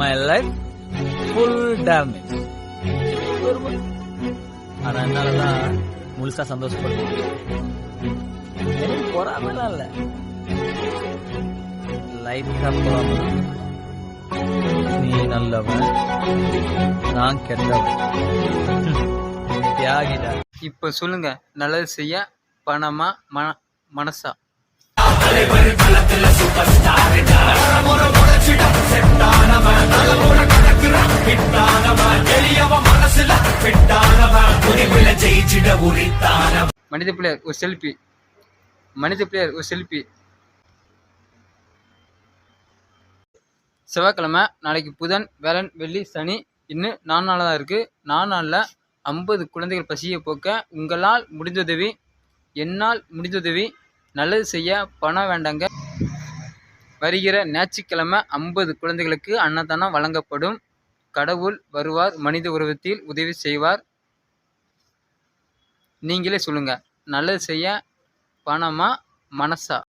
My life full damage ஆனா என்னாலதான் முழுசா சந்தோஷப்படுவேன் எனக்கு பொறாமலாம் இல்ல. லைட்டா பொறாம நீ நல்லவன் நான் கெட்டவன். தியாகிடா. இப்போ சொல்லுங்க நல்லது செய்ய பணமா மன மனசா? மனித பிள்ளையர் ஒரு செல்ஃபி மனித பிள்ளையர் ஒரு செல்ஃபி செவ்வாய்க்கிழமை நாளைக்கு புதன் வேலன் வெள்ளி சனி இன்னும் நாலு நாளாக தான் இருக்குது நாலு நாளில் ஐம்பது குழந்தைகள் பசியை போக்க உங்களால் முடிந்துதவி என்னால் முடிந்துதவி நல்லது செய்ய பணம் வேண்டாங்க. வருகிற ஞாயிற்றுக்கிழமை ஐம்பது குழந்தைகளுக்கு அன்னதானம் வழங்கப்படும். கடவுள் வருவார் மனித உருவத்தில் உதவி செய்வார். நீங்களே சொல்லுங்கள் நல்லது செய்ய பணமா மனசா?